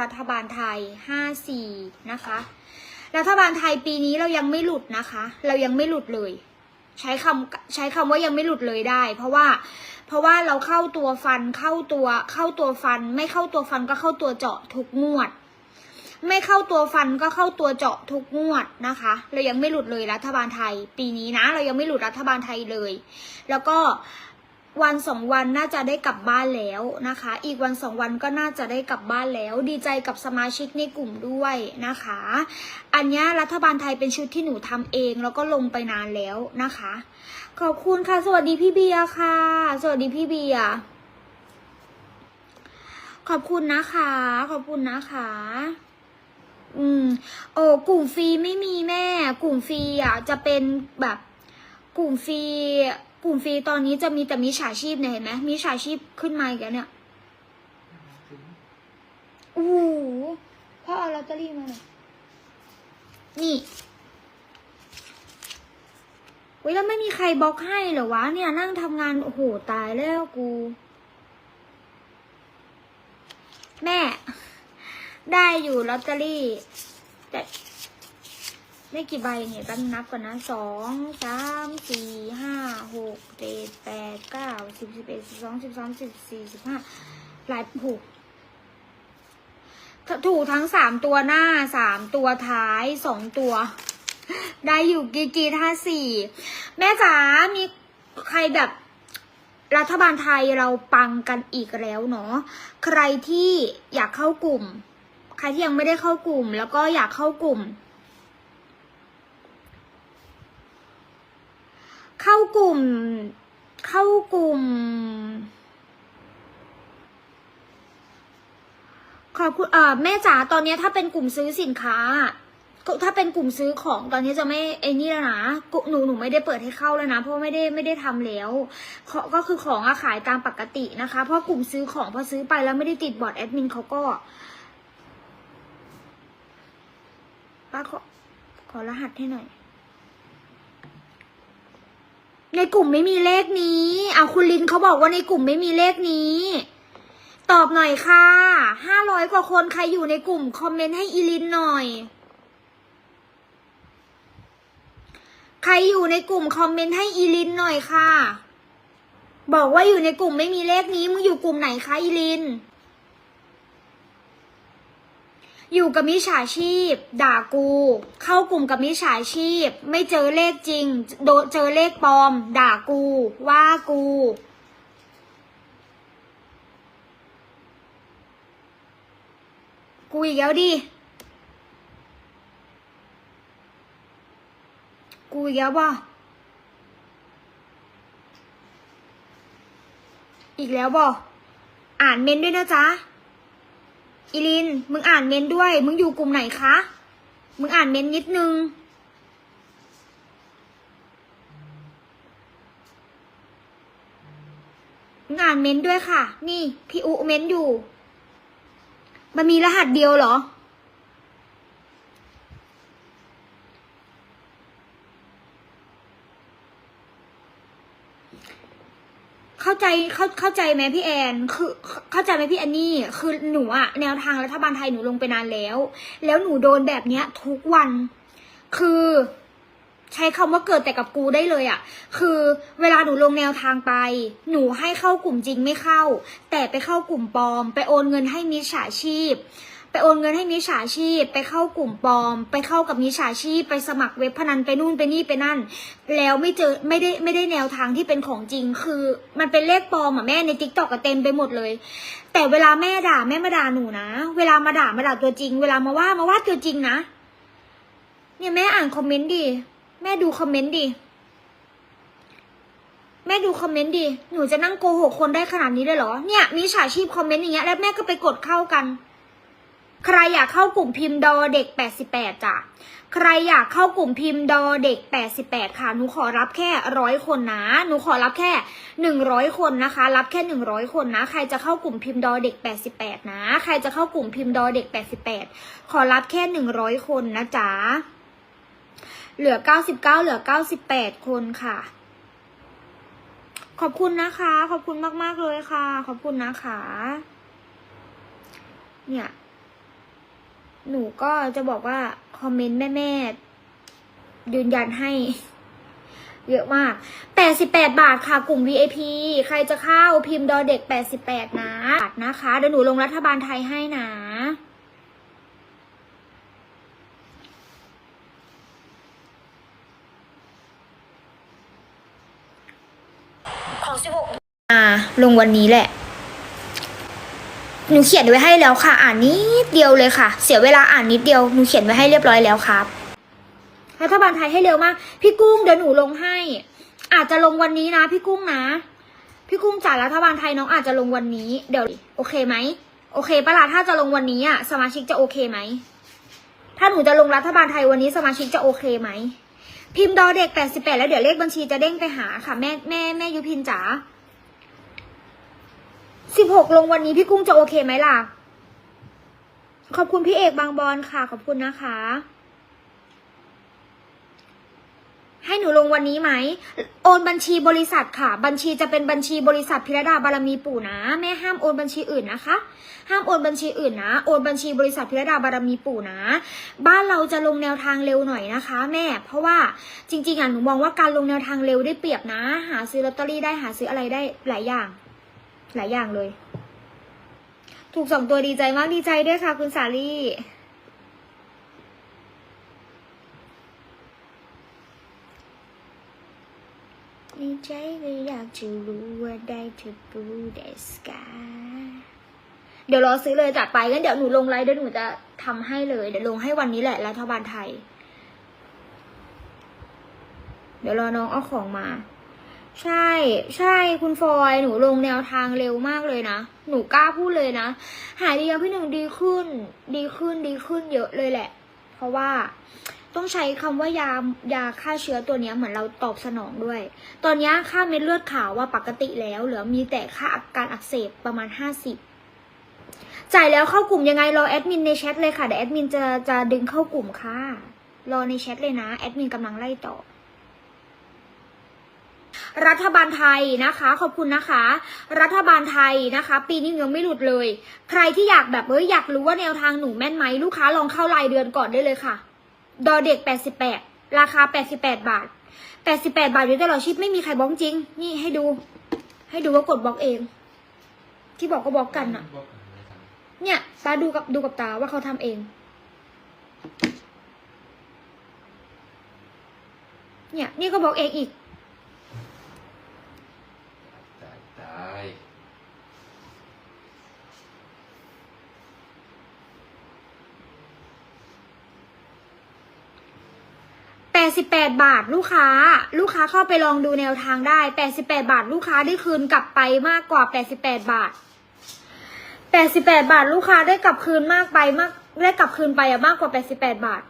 รัฐบาลไทยห้าสี่นะคะ รัฐบาลไทยปีนี้เรายังไม่หลุดนะคะ เรายังไม่หลุดเลย ใช้คำใช้คำว่ายังไม่หลุดเลยได้ เพราะว่าเพราะว่าเราเข้าตัวฟันเข้าตัวเข้าตัวฟัน ไม่เข้าตัวฟันก็เข้าตัวเจาะทุกงวด ไม่เข้าตัวฟันก็เข้าตัวเจาะทุกงวดนะคะ เรายังไม่หลุดเลยรัฐบาลไทย ปีนี้นะ เรายังไม่หลุดรัฐบาลไทยเลย แล้วก็ วันสองวันน่าจะได้กลับบ้านแล้วนะคะ อีกวันสองวันก็น่าจะได้กลับบ้านแล้ว ดีใจกับสมาชิกในกลุ่มด้วยนะคะ อันนี้รัฐบาลไทยเป็นชุดที่หนูทำเองแล้วก็ลงไปนานแล้วนะคะ ขอบคุณค่ะ สวัสดีพี่เบียร์ค่ะ สวัสดีพี่เบียร์ขอบคุณนะคะ ขอบคุณนะคะอืมโอ้กลุ่มฟรีไม่มีแม่ กลุ่มฟรีอะจะเป็นแบบกลุ่มฟรี กลุ่มฟรีตอนนี้จะมีแต่มิจฉาชีพเนี่ยเห็นไหมมิจฉาชีพขึ้นมาอีกแล้วเนี่ยโอ้โหพ่อเอาลอตเตอรี่มาหน่อยนี่เว้ยแล้วไม่มีใครบล็อกให้เหรอวะเนี่ยนั่งทำงานโอ้โหตายแล้วกู แม่ ได้อยู่ลอตเตอรี่ แต่ ได้กี่ใบเนี่ยแป๊บนึงนับก่อนนะสองสามสี่ห้าหกเจ็ดแปดเก้าสิบสิบเอ็ดสิบสองสิบสามสิบสี่สิบห้าหลายถูกถูกทั้งสามตัวหน้าสามตัวท้ายสองตัว ได้อยู่กีกีท่าสี่แม่จ๋ามีใครแบบรัฐบาลไทยเราปังกันอีกแล้วเนาะใครที่อยากเข้ากลุ่ม ใครที่ยังไม่ได้เข้ากลุ่ม แล้วก็อยากเข้ากลุ่ม เข้ากลุ่ม เข้ากลุ่ม ขอบคุณเอ่อแม่จ๋าตอนนี้ถ้าเป็นกลุ่มซื้อสินค้าก็ถ้าเป็นกลุ่มซื้อของตอนนี้จะไม่ไอ้นี่แล้วนะหนูหนูไม่ได้เปิดให้เข้าแล้วนะเพราะไม่ได้ไม่ได้ทำแล้วก็คือของอะขายตามปกตินะคะ เพราะกลุ่มซื้อของพอซื้อไปแล้วไม่ได้ติดบอร์ดแอดมินเขาก็ป้าขอขอรหัสให้หน่อย ในกลุ่มไม่มีเลขนี้เอาคุณลินเขาบอกว่าในกลุ่มไม่มีเลขนี้ ตอบหน่อยค่ะห้าร้อยกว่าคนใครอยู่ในกลุ่มคอมเมนต์ให้อีลินหน่อย ใครอยู่ในกลุ่มคอมเมนต์ให้อีลินหน่อยค่ะ บอกว่าอยู่ในกลุ่มไม่มีเลขนี้มึงอยู่กลุ่มไหนคะอีลิน อยู่กับมิจฉาชีพ ด่ากู เข้ากลุ่มกับมิจฉาชีพ ไม่เจอเลขจริง โดนเจอเลขปลอม ด่ากู ว่ากู กูอีกแล้วดิ กูอีกแล้วบ่อีกแล้วบ่อ่านเมนด้วยนะจ๊ะ อีลิน มึงอ่านเมนด้วย มึงอยู่กลุ่มไหนคะ มึงอ่านเมนนิดนึง มึงอ่านเมนด้วยค่ะ นี่ พี่อุเมนอยู่ มันมีรหัสเดียวเหรอ เข้าใจเข้าเข้าใจไหมพี่แอน คือเข้าใจไหมพี่แอนนี่ คือหนูอะแนวทางรัฐบาลไทยหนูลงไปนานแล้ว แล้วหนูโดนแบบเนี้ย ทุกวัน คือใช้คำว่าเกิดแต่กับกูได้เลยอะคือเวลาหนูลงแนวทางไป หนูให้เข้ากลุ่มจริงไม่เข้า แต่ไปเข้ากลุ่มปลอม ไปโอนเงินให้มิจฉาชีพ โอนเงินให้มิจฉาชีพ ไปเข้ากลุ่มปลอม ไปเข้ากับมิจฉาชีพ ไปสมัครเว็บพนันไปนู่นไปนี่ไปนั่น แล้วไม่เจอไม่ได้ไม่ได้แนวทางที่เป็นของจริง คือมันเป็นเลขปลอมอะแม่ในทิกตอกก็เต็มไปหมดเลย แต่เวลาแม่ด่าแม่มาด่าหนูนะ เวลามาด่ามาด่าตัวจริง เวลามาว่ามาว่าตัวจริงนะ เนี่ยแม่อ่านคอมเมนต์ดิแม่ดูคอมเมนต์ดิแม่ดูคอมเมนต์ดิ หนูจะนั่งโกหกคนได้ขนาดนี้เลยเหรอ เนี่ย มีฉาชีพคอมเมนต์อย่างเงี้ย แล้วแม่ก็ไปกดเข้ากัน ใครอยากเข้ากลุ่มพิมพ์ดอเด็ก 88จ้ะใครอยากเข้ากลุ่มพิมพ์ดอเด็ก 88 ค่ะ หนูขอรับแค่ร้อยคนนะ หนูขอรับแค่ 100 คนนะคะ รับแค่ 100 คนนะ ใครจะเข้ากลุ่มพิมพ์ดอเด็ก 88 นะ ใครจะเข้ากลุ่มพิมพ์ดอเด็ก 88 ขอรับแค่ 100 คนนะจ๊ะ เหลือ 99 เหลือ 98 คนค่ะ ขอบคุณนะคะ ขอบคุณมาก ๆ เลยค่ะ ขอบคุณนะคะ เนี่ย หนูก็จะบอกว่า คอมเมนต์แม่ๆ ยืนยันให้ เยอะมาก 88 บาทค่ะ กลุ่ม VIP ใครจะเข้าพิมพ์ดอเด็ก 88 นะนะคะเดี๋ยวหนูลงรัฐบาลไทยให้นะของ16อ่า ลงวันนี้แหละ หนูเขียนไว้ให้แล้วค่ะ อ่านนิดเดียวเลยค่ะ เสียเวลาอ่านนิดเดียวหนูเขียนไว้ให้เรียบร้อยแล้วครับรัฐบาลไทยให้เร็วมาก พี่กุ้งเดี๋ยวหนูลงให้ อาจจะลงวันนี้นะ พี่กุ้งนะ พี่กุ้งจายรัฐบาลไทยน้องอาจจะลงวันนี้ เดี๋ยวโอเคไหมโอเคปะล่ะถ้าจะลงวันนี้อะสมาชิกจะโอเคไหมถ้าหนูจะลงรัฐบาลไทยวันนี้สมาชิกจะโอเคไหมพิมพ์ดอเด็กแปดสิบแปดแล้วเดี๋ยวเลขบัญชีจะเด้งไปหาค่ะแม่แม่แม่ยุพินจ๋า สิบหกลงวันนี้พี่กุ้งจะโอเคไหมล่ะ ขอบคุณพี่เอกบางบอนค่ะ ขอบคุณนะคะ ให้หนูลงวันนี้ไหม โอนบัญชีบริษัทค่ะ บัญชีจะเป็นบัญชีบริษัทพิรดาบารมีปู่นะ แม่ห้ามโอนบัญชีอื่นนะคะ ห้ามโอนบัญชีอื่นนะ โอนบัญชีบริษัทพิรดาบารมีปู่นะ บ้านเราจะลงแนวทางเร็วหน่อยนะคะ แม่ เพราะว่าจริงๆอะหนูมองว่าการลงแนวทางเร็วได้เปรียบนะ หาซื้อลอตเตอรี่ได้หาซื้ออะไรได้หลายอย่าง หลายอย่างเลย ถูกสองตัวดีใจมากดีใจด้วยค่ะ คุณสาลี่ในใจก็อยากจะรู้ว่าได้เธอปูเดสกาเดี๋ยวรอซื้อเลยจัดไปงั้นเดี๋ยวหนูลงไลน์เดี๋ยวหนูจะทำให้เลย เดี๋ยวลงให้วันนี้แหละรัฐบาลไทย เดี๋ยวรอน้องเอาของมา ใช่ ใช่คุณฟอยหนูลงแนวทางเร็วมากเลยนะ หนูกล้าพูดเลยนะ หายดีแล้วพี่หนึ่งดีขึ้น ดีขึ้นดีขึ้นเยอะเลยแหละ เพราะว่าต้องใช้คำว่ายายาฆ่าเชื้อตัวนี้เหมือนเราตอบสนองด้วย ตอนนี้ค่าเม็ดเลือดขาวว่าปกติแล้ว เหลือมีแต่ค่าอาการอักเสบประมาณห้าสิบจ่ายแล้วเข้ากลุ่มยังไงรอแอดมินในแชทเลยค่ะเดี๋ยวแอดมินจะจะดึงเข้ากลุ่มค่ะ รอในแชทเลยนะแอดมินกำลังไล่ต่อ รัฐบาลไทยนะคะ ขอบคุณนะคะ รัฐบาลไทยนะคะ ปีนี้ยังไม่หลุดเลย ใครที่อยากแบบเอ้ยอยากรู้ว่าแนวทางหนูแม่นไหมลูกค้าลองเข้ารายเดือนก่อนได้เลยค่ะ ดอเด็ก 88 ราคา 88 บาท 88 บาทอยู่ตลอดชีพไม่มีใครบล็อกจริง นี่ให้ดู ให้ดูว่ากดบล็อกเอง ที่บอกก็บล็อกกันอะเนี่ยตาดูกับดูกับตาว่าเขาทำเองเนี่ยนี่ก็บล็อกเองอีก ตายตาย 88 บาทลูกค้า ลูกค้าเข้าไปลองดูแนวทางได้ 88 บาท ลูกค้าได้คืนกลับไปมากกว่า 88 บาท 88 บาท ลูกค้าได้กลับคืนมากไปมากได้กลับคืนไปอะมากกว่า 88 บาท